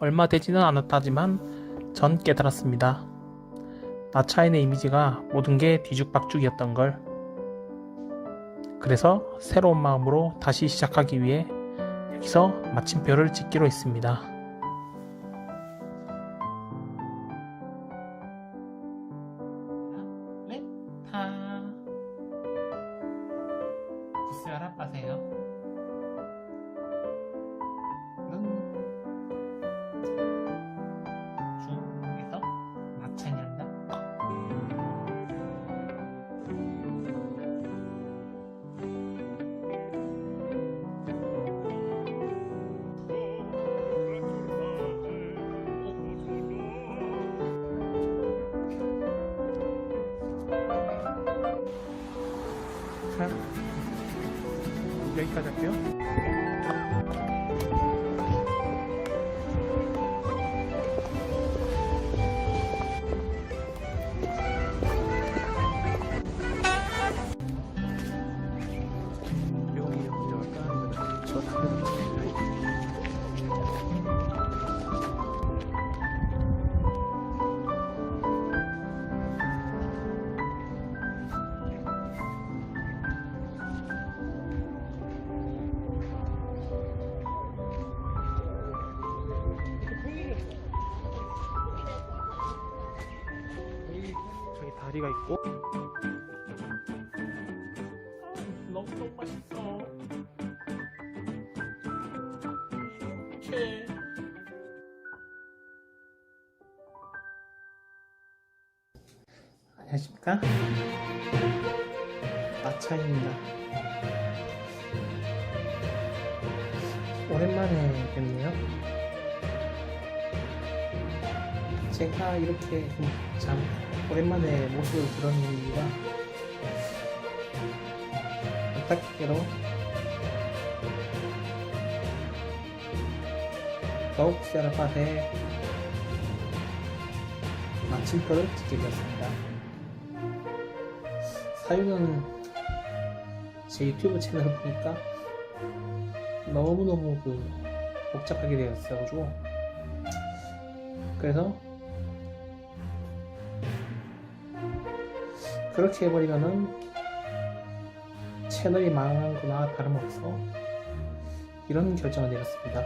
얼마 되지는 않았다지만 전 깨달았습니다. 나차인의 이미지가 모든 게 뒤죽박죽이었던 걸. 그래서 새로운 마음으로 다시 시작하기 위해 여기서 마침표를 찍기로 했습니다. 네, 타. 부스야라 빠세요. 다리가 있고. 너무 너무 맛있어. 이렇게 안녕하십니까? 마차입니다. 오랜만에 뵙네요. 제가 이렇게 참 오랜만에 모습을 드러낸 이유가 안타깝게도 더욱 세라팟에 마침표를 찍게 되었습니다. 사유는 제 유튜브 채널을 보니까 너무너무 그 복잡하게 되어 있어가지고. 그래서 그렇게 해버리면은 채널이 망한 거나 다름없어. 이런 결정을 내렸습니다.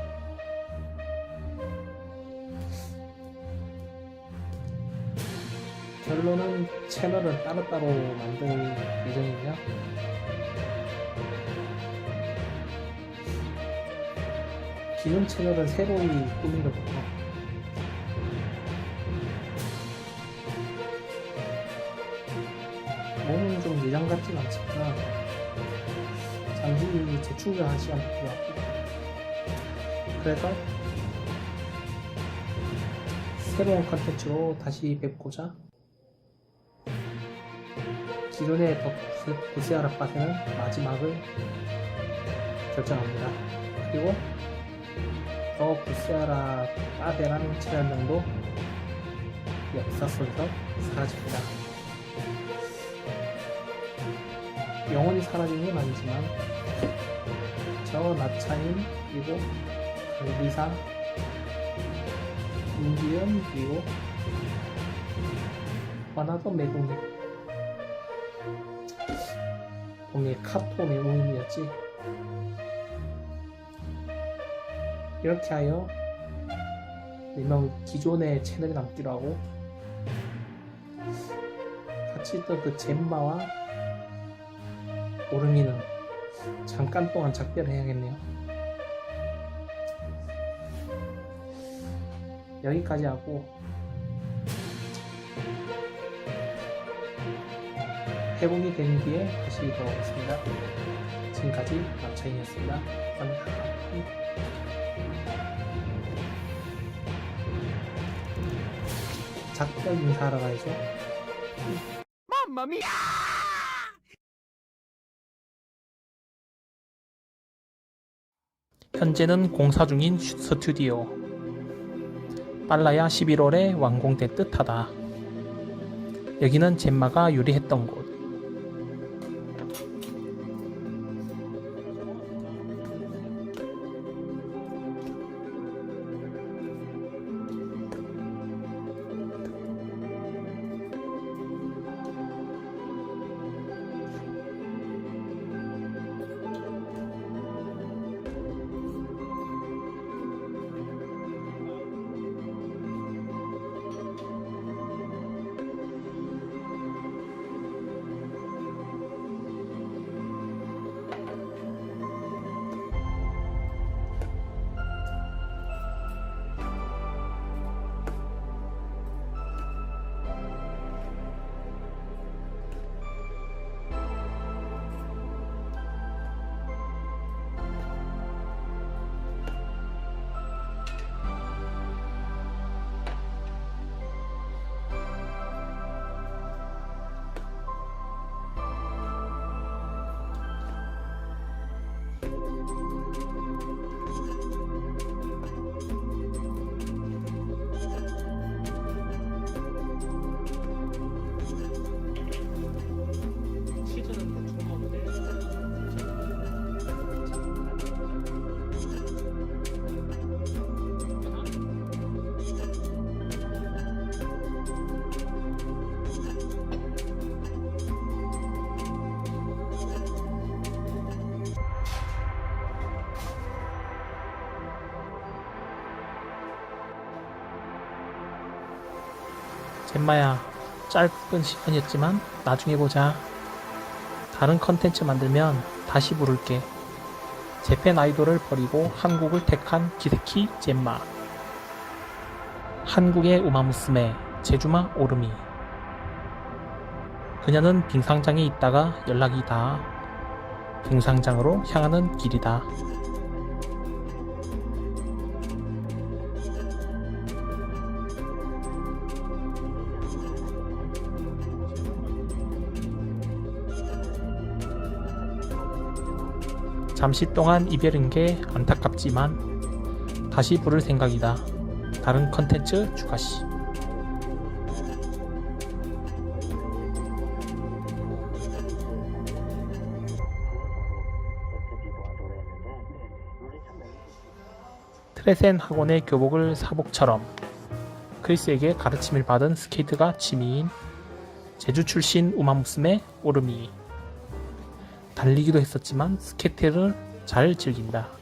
결론은 채널을 따로따로 만들 예정이며 기존 채널은 새로이 꾸미려고 몸은 좀 예전 같진 않지만 잠시 재충전할 시간 필요하고 그래서 새로운 컨텐츠로 다시 뵙고자 기존의 더 부스야라 빠세는 마지막을 결정합니다. 그리고 더 부스야라 빠데라는 채널명도 역사 속에서 사라집니다. 영원히 사라지는 건 아니지만 저 나차인 그리고 강비사 임기현 그리고 하나더 매국님 동네 카토 매국님이었지. 이렇게 하여 몇명 기존의 채널에 남기로 하고 같이 있던 그 젬마와 오르미는 잠깐 동안 작별해야겠네요. 여기까지 하고 회복이 된 뒤에 다시 돌아오겠습니다. 지금까지 남차인이었습니다. 작별 인사하러 가야죠. 현재는 공사 중인 스튜디오. 빨라야 11월에 완공될 듯하다. 여기는 젠마가 요리했던 곳. 잼마야, 짧은 시간이었지만 나중에 보자. 다른 컨텐츠 만들면 다시 부를게. 재팬 아이돌을 버리고 한국을 택한 기세키 잼마. 한국의 우마무스메 제주마 오르미. 그녀는 빙상장에 있다가 연락이 다 빙상장으로 향하는 길이다. 잠시 동안 이별인 게 안타깝지만 다시 부를 생각이다. 다른 컨텐츠 추가시. 트레센 학원의 교복을 사복처럼 크리스에게 가르침을 받은 스케이트가 취미인 제주 출신 우마무스메 오르미 달리기도 했었지만 스케이트를 잘 즐긴다.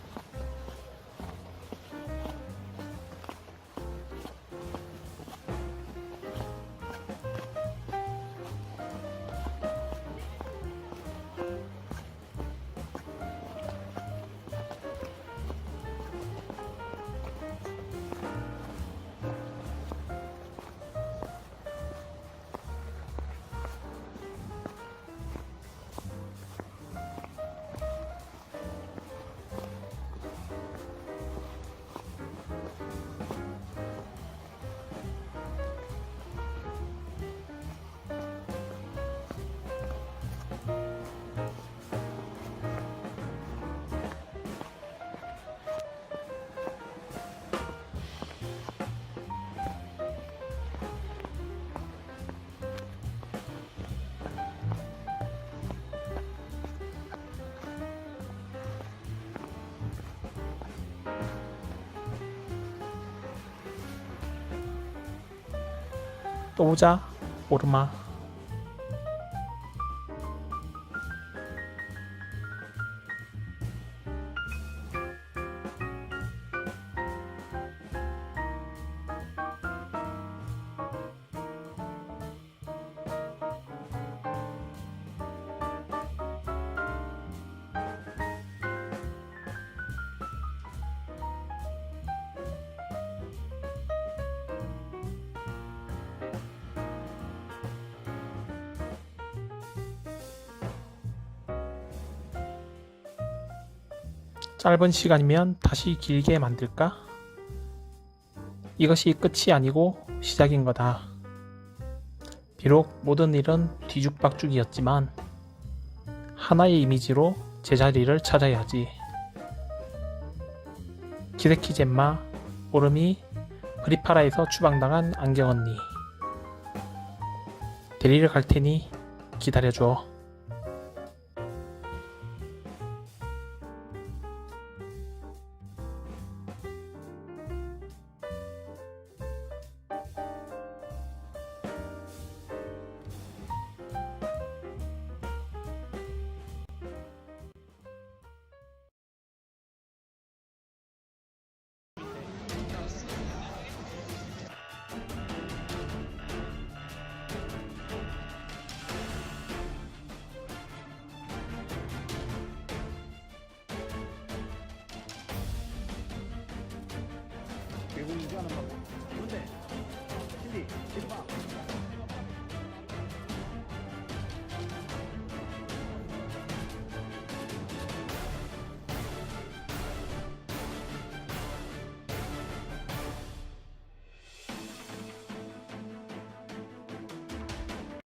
또 보자. 오르마 짧은 시간이면 다시 길게 만들까? 이것이 끝이 아니고 시작인 거다. 비록 모든 일은 뒤죽박죽이었지만 하나의 이미지로 제자리를 찾아야지. 기세키 잼마, 오름이 프리파라에서 추방당한 안경 언니. 데리러 갈 테니 기다려줘. 유지하는 방법. 뭔데? 신디, 지금 봐.